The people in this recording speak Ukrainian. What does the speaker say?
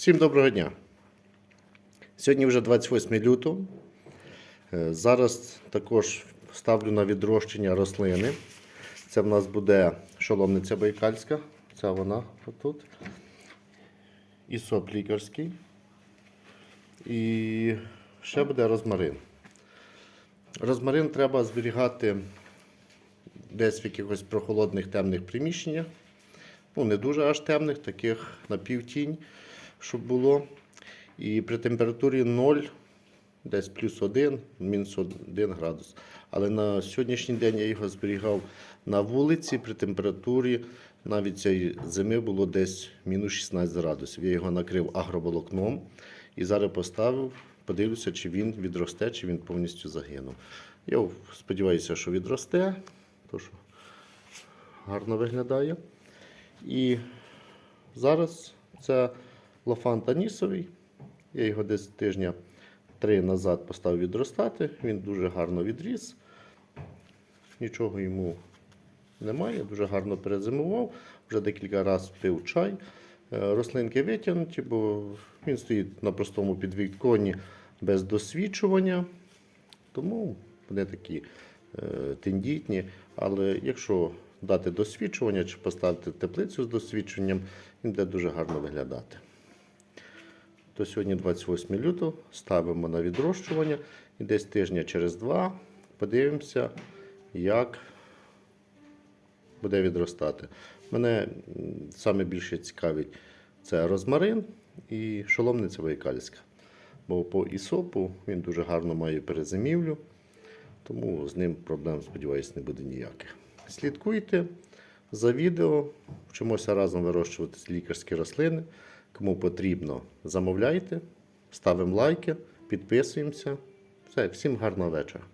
Всім доброго дня. Сьогодні вже 28 лютого. Е, Зараз також ставлю на відрощення рослини. Це в нас буде шоломниця байкальська. Це вона отут. Ісоп лікарський. І ще буде розмарин. Розмарин треба зберігати десь в якихось прохолодних темних приміщеннях. Ну, не дуже аж темних, таких на півтінь, щоб було. І при температурі 0, десь плюс 1, мінус 1 градус. Але на сьогоднішній день я його зберігав на вулиці при температурі навіть цієї зими було десь мінус 16 градусів. Я його накрив агроволокном і зараз поставив, подивлюся, чи він відросте, чи він повністю загинув. Я сподіваюся, що відросте, то що гарно виглядає. І зараз це лофан танісовий. Я його десь тижня три назад поставив відростати. Він дуже гарно відріс. Нічого йому немає, дуже гарно перезимував. Вже декілька разів пив чай. Е, Рослинки витягнуті, бо він стоїть на простому підвіконні без досвідчування. Тому вони такі е, тендітні. Але якщо дати досвідчування чи поставити теплицю з досвідченням, він буде дуже гарно виглядати. То сьогодні 28 лютого ставимо на відрощування і десь тижня через два подивимося, як буде відростати. Мене саме більше цікавить це розмарин і шоломниця байкальська. Бо по ісопу він дуже гарно має перезимівлю, тому з ним проблем, сподіваюся, не буде ніяких. Слідкуйте за відео, вчимося разом вирощувати лікарські рослини. Кому потрібно, замовляйте, ставимо лайки, підписуємося. Все, всім гарного вечора.